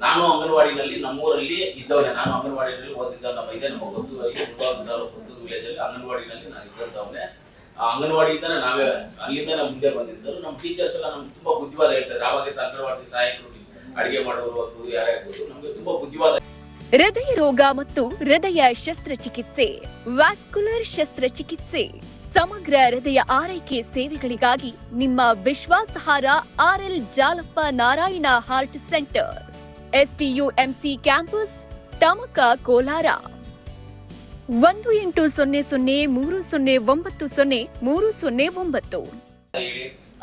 ನಾನು ಅಂಗನವಾಡಿನಲ್ಲಿ, ನಮ್ಮೂರಲ್ಲಿ ಇದ್ದವನೇ. ನಾನು ಅಂಗನವಾಡಿನಲ್ಲಿ ಓದಿದ್ದ ನಮ್ಮ ಇದೆ ನಮ್ಮ ಗೊತ್ತು ಗೊತ್ತು ವಿಲೇಜ್ ಅಲ್ಲಿ ಅಂಗನವಾಡಿನಲ್ಲಿ ನಾನು ಇದ್ದಂಥವನೇ ಆ ಅಂಗನವಾಡಿಯಿಂದನೇ ನಾವೇ ಅಲ್ಲಿಂದ ಮುಂದೆ ಬಂದಿದ್ದರು ನಮ್ಮ ಟೀಚರ್ಸ್ ಎಲ್ಲ ನಮ್ಗೆ ತುಂಬಾ ಬುದ್ಧಿವಾದ ಹೇಳ್ತಾರೆ. ಆವಾಗ ಅಂಗನವಾಡಿ ಸಹಾಯಕರು ಅಡಿಗೆ ಮಾಡೋರು ಆಗ್ಬೋದು ಯಾರೇ ಆಗ್ಬೋದು, ನಮ್ಗೆ ತುಂಬಾ ಬುದ್ಧಿವಾದ ಹೃದಯ ರೋಗ ಮತ್ತು ಹೃದಯ ಶಸ್ತ್ರಚಿಕಿತ್ಸೆ, ವ್ಯಾಸ್ಕುಲರ್ ಶಸ್ತ್ರಚಿಕಿತ್ಸೆ, ಸಮಗ್ರ ಹೃದಯ ಆರೈಕೆ ಸೇವೆಗಳಿಗಾಗಿ ನಿಮ್ಮ ವಿಶ್ವಾಸಾರ್ಹ RL Jalappa Narayana heart centre. STUMC campus, Tamaka Kolar. ಒಂದು ಎಂಟು ಸೊನ್ನೆ ಸೊನ್ನೆ ಮೂರು ಸೊನ್ನೆ ಒಂಬತ್ತು ಸೊನ್ನೆ ಮೂರು ಸೊನ್ನೆ ಒಂಬತ್ತು.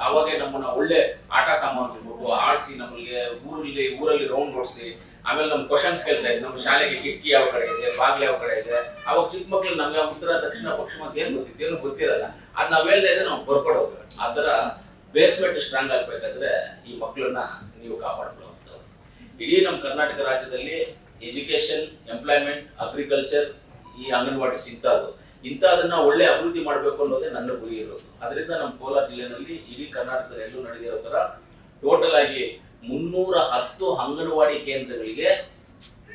ಆವಾಗ ನಮ್ಮನ್ನ ಒಳ್ಳೆ ಆಟ ಸಾಮಾನು ಕೊಟ್ಬಿಟ್ಟು ಆಡಿಸಿ ನಮಗೆ ಊರಲ್ಲಿ ಊರಲ್ಲಿ ರೌಂಡ್ ಓಡಿಸಿ ಆಮೇಲೆ ನಮ್ಮ ಕ್ವಶನ್ಸ್ ಕೇಳ್ತಾ ಇದ್ರು ನಮ್ಮ ಶಾಲೆಗೆ ಕಿಟಕಿ ಯಾವ ಕಡೆ ಇದೆ, ಬಾಗಿಲು ಯಾವ ಕಡೆ ಇದೆ ಅವಾಗ ಚಿಕ್ಕ ಮಕ್ಳು ನಮ್ಗೆ ಉತ್ತರ, ದಕ್ಷಿಣ, ಪಶ್ಚಿಮ ಅಂತ ಏನ್ ಗೊತ್ತಿತ್ತು, ಏನು ಗೊತ್ತಿರಲ್ಲ, ಅದ್ ನಾವ್ ಹೇಳ್ತಾ ಇದ್ರೆ ನಾವು ಬರ್ಕೊಡೋದು. ಅದರ ಬೇಸ್ಮೆಂಟ್ ಸ್ಟ್ರಾಂಗ್ ಆಗ್ಬೇಕಾದ್ರೆ ಈ ಮಕ್ಕಳನ್ನ ನೀವು ಕಾಪಾಡ್ಕೊಳ್ಳುವಂಥವ್ರು ಇಡೀ ನಮ್ಮ ಕರ್ನಾಟಕ ರಾಜ್ಯದಲ್ಲಿ ಎಜುಕೇಶನ್ ಎಂಪ್ಲಾಯ್ಮೆಂಟ್, ಅಗ್ರಿಕಲ್ಚರ್ ಈ ಅಂಗನವಾಡಿ ಇಂಥದ್ದು ಇಂಥದನ್ನ ಒಳ್ಳೆ ಅಭಿವೃದ್ಧಿ ಮಾಡಬೇಕು ಅನ್ನೋದೇ ನನ್ನ ಗುರಿ ಇರೋದು. ಅದರಿಂದ ನಮ್ಮ ಕೋಲಾರ ಜಿಲ್ಲೆನಲ್ಲಿ ಇಡೀ ಕರ್ನಾಟಕದಲ್ಲಿ ಎಲ್ಲೂ ನಡೆದಿರೋ ಥರ ಟೋಟಲ್ ಆಗಿ ಮುನ್ನೂರ ಹತ್ತು ಅಂಗನವಾಡಿ ಕೇಂದ್ರಗಳಿಗೆ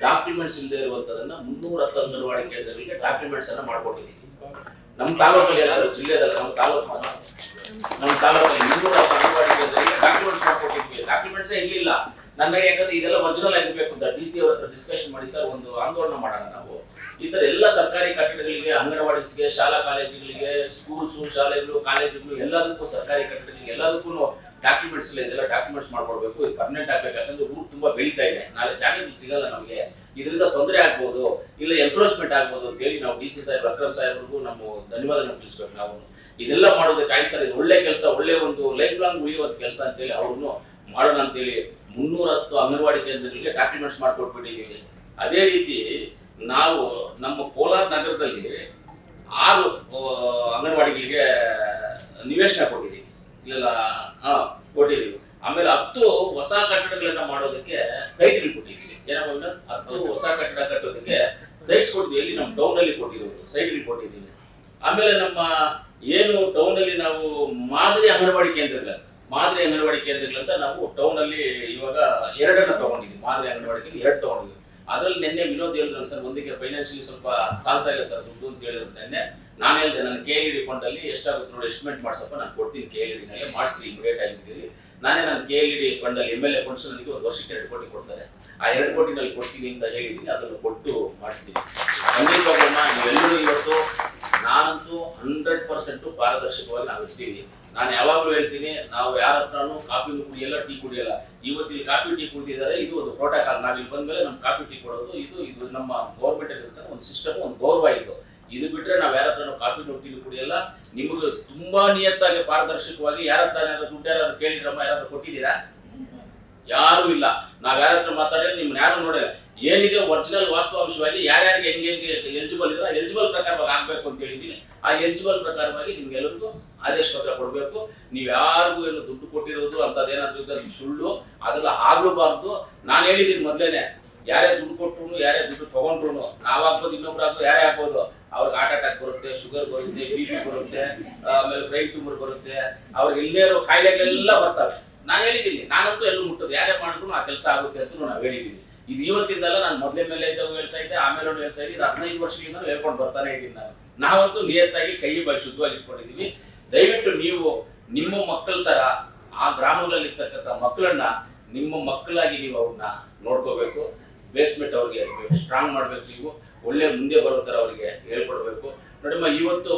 ಡಾಕ್ಯುಮೆಂಟ್ಸ್ ಇಲ್ಲದೆ ಇರುವಂತದನ್ನ ಮುನ್ನೂರ ಹತ್ತು ಅಂಗನವಾಡಿ ಕೇಂದ್ರಗಳಿಗೆ ಡಾಕ್ಯುಮೆಂಟ್ಸ್ ಅನ್ನ ಮಾಡ್ಕೊಟ್ಟಿದ್ದೀವಿ ನಮ್ಮ ತಾಲೂಕಲ್ಲಿ ಜಿಲ್ಲೆದಲ್ಲ ನಮ್ಮ ತಾಲೂಕು. ನಮ್ಮ ತಾಲೂಕಲ್ಲಿ ಮುನ್ನೂರ ಹತ್ತು ಅಂಗನವಾಡಿ ಕೇಂದ್ರಗಳಿಗೆ ಡಾಕ್ಯುಮೆಂಟ್ಸ್ ಮಾಡ್ಕೊಟ್ಟಿದ್ವಿ ಡಾಕ್ಯುಮೆಂಟ್ಸೇ ಇರ್ಲಿಲ್ಲ. ನನ್ನ ಕಡೆ ಯಾಕಂದ್ರೆ ಇದೆಲ್ಲ ಒರಿಜಿನಲ್ ಆಗಿರ್ಬೇಕು ಅಂತ ಡಿ ಸಿ ಅವ್ರ ಹತ್ರ ಡಿಸ್ಕಷನ್ ಮಾಡಿ ಸರ್ ಒಂದು ಆಂದೋಲನ ಮಾಡೋಣ ನಾವು. ಈ ತರ ಎಲ್ಲ ಸರ್ಕಾರಿ ಕಟ್ಟಡಗಳಿಗೆ ಅಂಗನವಾಡಿಸ್ಗೆ ಶಾಲಾ ಕಾಲೇಜುಗಳಿಗೆ ಸ್ಕೂಲ್ಸು ಶಾಲೆಗಳು, ಕಾಲೇಜುಗಳು ಎಲ್ಲದಕ್ಕೂ ಸರ್ಕಾರಿ ಕಟ್ಟಡಗಳಿಗೆ ಎಲ್ಲದಕ್ಕೂ ಡಾಕ್ಯುಮೆಂಟ್ಸ್ ಇದೆಲ್ಲ ಡಾಕ್ಯುಮೆಂಟ್ಸ್ ಮಾಡ್ಕೊಡ್ಬೇಕು. ಇದು ಪರ್ಮನೆಂಟ್ ಆಗ್ಬೇಕು. ಯಾಕಂದ್ರೆ ಊರು ತುಂಬಾ ಬೆಳೀತಾ ಇದೆ. ನಾಳೆ ಜಾಗಗಳು ಸಿಗಲ್ಲ ನಮಗೆ. ಇದರಿಂದ ತೊಂದರೆ ಆಗ್ಬೋದು. ಇಲ್ಲ ಎನ್ಕ್ರೋಚ್ಮೆಂಟ್ ಆಗ್ಬೋದು ಅಂತ ಹೇಳಿ ನಾವು ಡಿ ಸಿ ಸಾಹೇಬ್ ಅಕ್ರಮ್ ಸಾಹೇಬ್ರಿಗೂ ನಮ್ಮ ಧನ್ಯವಾದನ ತಿಳಿಸ್ಬೇಕು ನಾವು. ಇದೆಲ್ಲ ಮಾಡೋದಕ್ಕೆ ಆಯ್ತು ಸರ್ ಇದು ಒಳ್ಳೆ ಕೆಲಸ, ಒಳ್ಳೆ ಒಂದು ಲೈಫ್ ಲಾಂಗ್ ಉಳಿಯುವಂತ ಕೆಲಸ ಅಂತೇಳಿ ಅವ್ರನ್ನು ಮಾಡೋಣ ಅಂತೇಳಿ ಮುನ್ನೂರ ಹತ್ತು ಅಂಗನವಾಡಿ ಕೇಂದ್ರಗಳಿಗೆ ಡಾಕ್ಯುಮೆಂಟ್ಸ್ ಮಾಡಿಕೊಟ್ಬಿಟ್ಟಿದ್ದೀವಿ ಅದೇ ರೀತಿ ನಾವು ನಮ್ಮ ಕೋಲಾರ ನಗರದಲ್ಲಿ ಆರು ಅಂಗನವಾಡಿಗಳಿಗೆ ನಿವೇಶನ ಕೊಟ್ಟಿದ್ದೀವಿ ಇಲ್ಲೆಲ್ಲ ಹಾ ಕೊಟ್ಟಿದ್ದೀವಿ ಆಮೇಲೆ ಹತ್ತು ಹೊಸ ಕಟ್ಟಡಗಳನ್ನ ಮಾಡೋದಕ್ಕೆ ಸೈಟ್ಗಳು ಕೊಟ್ಟಿದ್ದೀವಿ ಏನಪ್ಪ ಹತ್ತು ಹೊಸ ಕಟ್ಟಡ ಕಟ್ಟೋದಕ್ಕೆ ಸೈಟ್ಸ್ ಕೊಟ್ಟಿದ್ವಿ. ಎಲ್ಲಿ? ನಮ್ಮ ಟೌನ್ ಅಲ್ಲಿ ಕೊಟ್ಟಿರೋದು. ಸೈಟ್ಗಳು ಕೊಟ್ಟಿದ್ದೀವಿ ಆಮೇಲೆ ನಮ್ಮ ಏನು ಟೌನ್ ಅಲ್ಲಿ ನಾವು ಮಾದರಿ ಅಂಗನವಾಡಿ ಕೇಂದ್ರಗಳ ಮಾದರಿ ಅಂಗನವಾಡಿ ಕೇಂದ್ರಗಳಂತ ನಾವು ಟೌನ್ ಅಲ್ಲಿ ಇವಾಗ ಎರಡನ್ನ ತಗೊಂಡಿದ್ವಿ ಮಾದರಿ ಅಂಗನವಾಡಿ ಎರಡು ತಗೊಂಡಿದ್ವಿ ಅದ್ರಲ್ಲಿ ನಿನ್ನೆ ವಿನೋದ್ ಹೇಳಿದ್ರು ಸರ್, ಒಂದಕ್ಕೆ ಫೈನಾನ್ಷಿಯಲಿ ಸ್ವಲ್ಪ ಸಾಲ್ತಾ ಇಲ್ಲ ಸರ್ ದುಡ್ಡು ಅಂತ ಹೇಳಿದ್ರು ನಿನ್ನೆ. ನಾನು ಹೇಳಿದೆ, ನನ್ನ ಕೆ ಎಲ್ ಡಿ ಫಂಡ್ ಅಲ್ಲಿ ಎಷ್ಟಾಗುತ್ತೆ ನೋಡಿ ಎಸ್ಟಿಮೇಟ್ ಮಾಡ್ಸಪ್ಪ, ನಾನು ಕೊಡ್ತೀನಿ ಕೆ ಎಲ್ ಡಿ ಮಾಡಿಸಿ ಇಮಿಡಿಯೇಟ್ ಆಗಿದ್ದೀವಿ ನಾನೇ ನನ್ನ ಕೆ ಎಲ್ ಡಿ ಫಂಡ್ ಅಲ್ಲಿ ಎಂ ಎಲ್ ಎ ಫಂಡ್ಸ್ ನನಗೆ ಒಂದು ವರ್ಷಕ್ಕೆ ಎರಡು ಕೋಟಿ ಕೊಡ್ತಾರೆ. ಆ ಎರಡು ಕೋಟಿನಲ್ಲಿ ಕೊಡ್ತೀನಿ ಅಂತ ಹೇಳಿದ್ದೀನಿ, ಅದನ್ನು ಕೊಟ್ಟು ಮಾಡಿಸ್ತೀನಿ ಖಂಡಿತವಾಗಮ್ಮ ನೀವೆಲ್ಲರೂ ಇವತ್ತು ನಾನಂತೂ ಹಂಡ್ರೆಡ್ ಪರ್ಸೆಂಟ್ ಪಾರದರ್ಶಕವಾಗಿ ನಾವು ಇರ್ತೀವಿ ನಾನು ಯಾವಾಗಲೂ ಹೇಳ್ತೀನಿ, ನಾವು ಯಾರ ಹತ್ರನೂ ಕಾಫಿ ಕುಡಿಯಲ್ಲ, ಟೀ ಕುಡಿಯಲ್ಲ. ಇವತ್ತಿಲ್ಲಿ ಕಾಫಿ, ಟೀ ಕುಡಿದಿದ್ದಾರೆ, ಇದು ಒಂದು ಪ್ರೋಟೋಕಾಲ್ ನಾವು ಇಲ್ಲಿ ಬಂದ್ಮೇಲೆ ನಮ್ಮ ಕಾಫಿ, ಟೀ ಕೊಡೋದು, ಇದು ಇದು ನಮ್ಮ ಗೌರ್ಮೆಂಟ್ ಇರ್ತಕ್ಕಂಥ ಒಂದು ಸಿಸ್ಟಮ್ ಒಂದು ಗೌರವ ಇದು. ಇದು ಬಿಟ್ಟರೆ ನಾವು ಯಾರ ಹತ್ರನೂ ಕಾಫಿ, ಟೀ ಕುಡಿಯಲ್ಲ. ನಿಮಗೆ ತುಂಬಾ ನಿಯತ್ತಾಗಿ ಪಾರದರ್ಶಕವಾಗಿ ಯಾರ ಹತ್ರ ಏನಾದ್ರು ದುಡ್ಡು ಯಾರಾದ್ರು ಕೇಳಿದ್ರಮ್ಮ, ಯಾರಾದ್ರೂ ಕೊಟ್ಟಿದ್ದೀರಾ? ಯಾರು ಇಲ್ಲ. ನಾವು ಯಾರ ಹತ್ರ ಮಾತಾಡಿದ್ರೆ ನಿಮ್ನ ಯಾರು ನೋಡಿಲ್ಲ. ಏನಿದೆ ಒರಿಜಿನಲ್ ವಾಸ್ತವಾಂಶವಾಗಿ ಯಾರ್ಯಾರಿಗೆ ಹೆಂಗೆ ಹೆಂಗೆ ಎಲಿಜಿಬಲ್ ಇದ್ರೆ ಎಲಿಜಿಬಲ್ ಪ್ರಕಾರವಾಗಿ ಆಗ್ಬೇಕು ಅಂತ ಹೇಳಿದ್ದೀನಿ. ಆ ಎಲಿಜಿಬಲ್ ಪ್ರಕಾರವಾಗಿ ನಿಮ್ಗೆಲ್ಲರಿಗೂ ಆದೇಶ ಪತ್ರ ಕೊಡಬೇಕು. ನೀವು ಯಾರಿಗೂ ಏನು ದುಡ್ಡು ಕೊಟ್ಟಿರೋದು ಅಂತದೇನಾದ್ರೂ ಇದ್ರೆ ಸುಳ್ಳು, ಅದೆಲ್ಲ ಆಗ್ಲೂಬಾರ್ದು. ನಾನು ಹೇಳಿದ್ದೀನಿ ಮೊದ್ಲೇನೆ, ಯಾರೇ ದುಡ್ಡು ಕೊಟ್ಟರು ಯಾರೇ ದುಡ್ಡು ತಗೊಂಡ್ರು ನಾವಾಗ್ಬೋದು ಇನ್ನೊಬ್ರು ಆಗ್ಬೋದು ಯಾರೇ ಆಗ್ಬೋದು ಅವ್ರಿಗೆ ಹಾರ್ಟ್ ಅಟ್ಯಾಕ್ ಬರುತ್ತೆ ಶುಗರ್ ಬರುತ್ತೆ ಬಿ ಪಿ ಬರುತ್ತೆ, ಆಮೇಲೆ ಬ್ರೈನ್ ಟ್ಯೂಮರ್ ಬರುತ್ತೆ, ಅವ್ರಿಗೆ ಇಲ್ಲೇ ಇರೋ ಕಾಯಿಲೆಗಳೆಲ್ಲ ಬರ್ತವೆ. ನಾನು ಹೇಳಿದ್ದೀನಿ ನಾನಂತೂ ಎಲ್ಲೂ ಮುಟ್ಟದು, ಯಾರೇ ಮಾಡಿದ್ರು ಆ ಕೆಲಸ ಆಗುತ್ತೆ ಅಂತ ನಾವು ಹೇಳಿದ್ದೀನಿ ಇದು ಇವತ್ತಿಂದಲ್ಲ ನಾನು ಮೊದಲೇ ಮೇಲೆ ಇದ್ದಾಗ ಹೇಳ್ತಾ ಇದ್ದೆ ಆಮೇಲೆ ಹೇಳ್ತಾ ಇದ್ದೀನಿ ಇದು ಹದಿನೈದು ವರ್ಷದಿಂದ ಹೇಳ್ಕೊಂಡು ಬರ್ತಾನೆ ಇದ್ದೀನಿ ನಾನು. ನಾವಂತೂ ನಿಯತ್ತಾಗಿ ಕೈ ಬಾಯಿ ಶುದ್ಧವಾಗಿ ಇಟ್ಕೊಂಡಿದೀವಿ. ದಯವಿಟ್ಟು ನೀವು ನಿಮ್ಮ ಮಕ್ಕಳ ತರ ಆ ಗ್ರಾಮಗಳಲ್ಲಿ ಇರ್ತಕ್ಕಂಥ ಮಕ್ಕಳನ್ನ ನಿಮ್ಮ ಮಕ್ಕಳಾಗಿ ನೀವು ಅವ್ರನ್ನ ನೋಡ್ಕೋಬೇಕು. ಬೇಸ್ಮೆಂಟ್ ಅವ್ರಿಗೆ ಸ್ಟ್ರಾಂಗ್ ಮಾಡ್ಬೇಕು ನೀವು. ಒಳ್ಳೆ ಮುಂದೆ ಬರೋ ತರ ಅವರಿಗೆ ಹೇಳ್ಕೊಡ್ಬೇಕು. ನೋಡಮ್ಮ, ಇವತ್ತು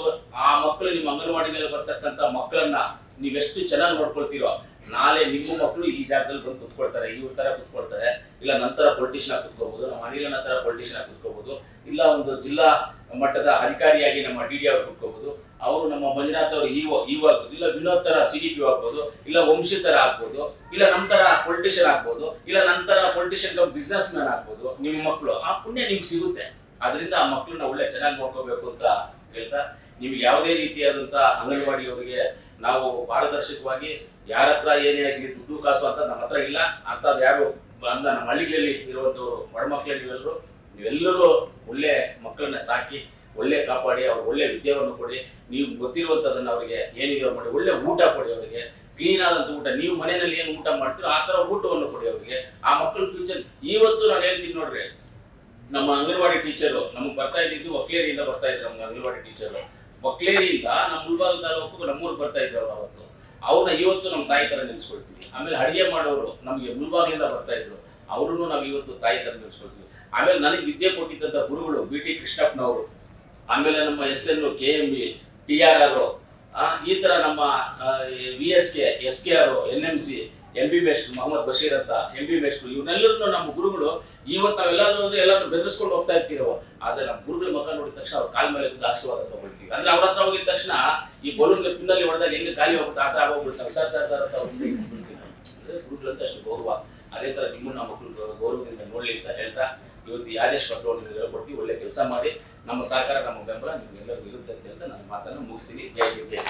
ಆ ಮಕ್ಕಳು ನಿಮ್ಮ ಅಂಗನವಾಡಿನಲ್ಲಿ ಬರ್ತಕ್ಕಂಥ ಮಕ್ಕಳನ್ನ ನೀವೆಷ್ಟು ಚೆನ್ನಾಗಿ ನೋಡ್ಕೊಳ್ತೀರೋ, ನಾಳೆ ನಿಮ್ಮ ಮಕ್ಕಳು ಈ ಜಾಗದಲ್ಲಿ ಬಂದು ಕುತ್ಕೊಳ್ತಾರೆ, ಇವ್ರ ತರ ಕುತ್ಕೊಳ್ತಾರೆ. ಇಲ್ಲ ನಂತರ ಪೊಲಿಟಿಷನ್ ಆಗಿ ಕುತ್ಕೋಬಹುದು ನಮ್ಮ ಅನಿಲನ ತರ ಪೊಲಿಟಿಷನ್ ಆಗಿ ಕುತ್ಕೋಬಹುದು ಇಲ್ಲ ಒಂದು ಜಿಲ್ಲಾ ಮಟ್ಟದ ಅಧಿಕಾರಿಯಾಗಿ ನಮ್ಮ ಡಿ ಡಿ ಅವ್ರು ಕುತ್ಕೋಬಹುದು ಅವರು ನಮ್ಮ ಮಂಜುನಾಥ್ ಅವರು ಇವ ಇಒ ಆಗ್ಬೋದು. ಇಲ್ಲ ವಿನೋದ್ ತರ ಸಿ ಡಿ ಪಿ ಆಗ್ಬೋದು. ಇಲ್ಲ ವಂಶಿ ತರ ಆಗ್ಬೋದು. ಇಲ್ಲ ನಮ್ಮ ತರ ಪೊಲಿಟಿಷಿಯನ್ ಆಗ್ಬೋದು. ಇಲ್ಲ ನಂತರ ಪೊಲಿಟಿಷಿಯನ್ ಬಿಸ್ನೆಸ್ ಮ್ಯಾನ್ ಆಗ್ಬೋದು. ನಿಮ್ಮ ಮಕ್ಕಳು ಆ ಪುಣ್ಯ ನಿಮ್ಗೆ ಸಿಗುತ್ತೆ. ಅದರಿಂದ ಆ ಮಕ್ಕಳನ್ನ ಒಳ್ಳೆ ಚೆನ್ನಾಗಿ ನೋಡ್ಕೋಬೇಕು ಅಂತ ಹೇಳ್ತಾ, ನಿಮ್ಗೆ ಯಾವುದೇ ರೀತಿಯಾದಂತ ಅಂಗನವಾಡಿಯವರಿಗೆ ನಾವು ಪಾರದರ್ಶಕವಾಗಿ ಯಾರ ಹತ್ರ ಏನೇ ಆಗಲಿ ದುಡ್ಡು ಕಾಸು ಅಂತ ನಮ್ಮ ಹತ್ರ ಇಲ್ಲ. ಅಂತ ಯಾರು ಅಂದ ನಮ್ಮ ಹಳ್ಳಿಗಳಲ್ಲಿ ಇರುವಂತವ್ರು ಬಡ ಮಕ್ಕಳೇ ನೀವೆಲ್ಲರೂ ನೀವೆಲ್ಲರೂ ಒಳ್ಳೆ ಮಕ್ಕಳನ್ನ ಸಾಕಿ, ಒಳ್ಳೆ ಕಾಪಾಡಿ, ಅವ್ರಿಗೆ ಒಳ್ಳೆ ವಿದ್ಯಾವನ್ನು ಕೊಡಿ. ನೀವು ಗೊತ್ತಿರುವಂತದನ್ನ ಅವರಿಗೆ ಏನಿದೆ ಮಾಡಿ, ಒಳ್ಳೆ ಊಟ ಕೊಡಿ ಅವರಿಗೆ. ಕ್ಲೀನ್ ಆದಂಥ ಊಟ, ನೀವು ಮನೆಯಲ್ಲಿ ಏನು ಊಟ ಮಾಡ್ತೀರೋ ಆ ತರ ಊಟವನ್ನು ಕೊಡಿ ಅವರಿಗೆ. ಆ ಮಕ್ಕಳ ಫ್ಯೂಚರ್ ಇವತ್ತು ನಾನು ಹೇಳ್ತೀನಿ ನೋಡ್ರಿ. ನಮ್ಮ ಅಂಗನವಾಡಿ ಟೀಚರು ನಮಗೆ ಬರ್ತಾ ಇದ್ದಿದ್ದು ಒಕ್ಲೇರಿಯಿಂದ ಬರ್ತಾ ಇದ್ರು ನಮ್ಗೆ ಅಂಗನವಾಡಿ ಟೀಚರು ಒಕ್ಲೇರಿಯಿಂದ ನಮ್ಮ ಮುಲ್ಬಾಗ ತಾಲೂಕು ನಮ್ಮೂರು ಬರ್ತಾ ಇದ್ರು ಅವ್ರು ಅವತ್ತು. ಅವ್ರನ್ನ ಇವತ್ತು ನಮ್ಮ ತಾಯಿ ತರ ನಿಲ್ಸ್ಕೊಳ್ತೀವಿ ಆಮೇಲೆ ಅಡಿಗೆ ಮಾಡೋರು ನಮಗೆ ಮುಳ್ಬಾಗ್ಲಿಂದ ಬರ್ತಾ ಇದ್ರು. ಅವ್ರನ್ನು ನಾವು ಇವತ್ತು ತಾಯಿ ತರ ನಿಲ್ಸ್ಕೊಳ್ತೀವಿ ಆಮೇಲೆ ನನಗೆ ವಿದ್ಯೆ ಕೊಟ್ಟಿದ್ದಂಥ ಗುರುಗಳು ಬಿ ಟಿ ಕೃಷ್ಣಪ್ಪನವರು, ಆಮೇಲೆ ನಮ್ಮ S N K M B T R R ಈ ತರ ನಮ್ಮ V S K S K R N M C, M B best Mohammed Basheer ಅಂತ ಎಂ ಬಿ ಬೆಸ್ಟ್ ಇವನ್ನೆಲ್ಲರೂ ನಮ್ಮ ಗುರುಗಳು ಇವತ್ತು ನಾವೆಲ್ಲರೂ ಅಂದ್ರೆ ಎಲ್ಲರೂ ಬೆದರಿಸ್ಕೊಂಡು ಹೋಗ್ತಾ ಇರ್ತೀರೋ ಆದ್ರೆ ನಮ್ಮ ಗುರುಗಳ ಮಗ ನೋಡಿದ ತಕ್ಷಣ ಅವ್ರ ಕಾಲ್ ಮೇಲೆ ಬಿದ್ದು ಆಶೀರ್ವಾದ ತಗೊಳ್ತೀವಿ ಅಂದ್ರೆ ಅವ್ರ ಹತ್ರ ಹೋಗಿದ ತಕ್ಷಣ ಈ ಬಲೂನ್ ಪಿನ್ನಲ್ಲಿ ಹೊಡೆದಾಗ ಹೆಂಗೆ ಖಾಲಿ ಹೋಗುತ್ತೆ, ಆ ಥರ ಆಗೋಗ್ಬಿಡ್ತಾರೆ ಸರ್ ಸರ್ ಸರ್ ಅಂತ ಗುರುಗಳಂತ ಅಷ್ಟು ಗೌರವ. ಅದೇ ತರ ನಿಮ್ಮನ್ನ ಮಕ್ಕಳು ಗೌರವದಿಂದ ನೋಡ್ಲಿ ಅಂತ ಹೇಳ್ತಾ ಇವತ್ತು ಯಾದೇಶ್ ಕೊಟ್ಟರು ನೀವು ಹೇಳ್ಕೊಡ್ತೀವಿ. ಒಳ್ಳೆ ಕೆಲಸ ಮಾಡಿ, ನಮ್ಮ ಸಹಕಾರ, ನಮ್ಮ ಬೆಂಬಲ ನಿಮಗೆಲ್ಲರಿಗೂ ಇರುತ್ತೆ ಅಂತ ಹೇಳ್ತಾ ನನ್ನ ಮಾತನ್ನು ಮುಗಿಸ್ತೀನಿ. ಜೈ ಜೈ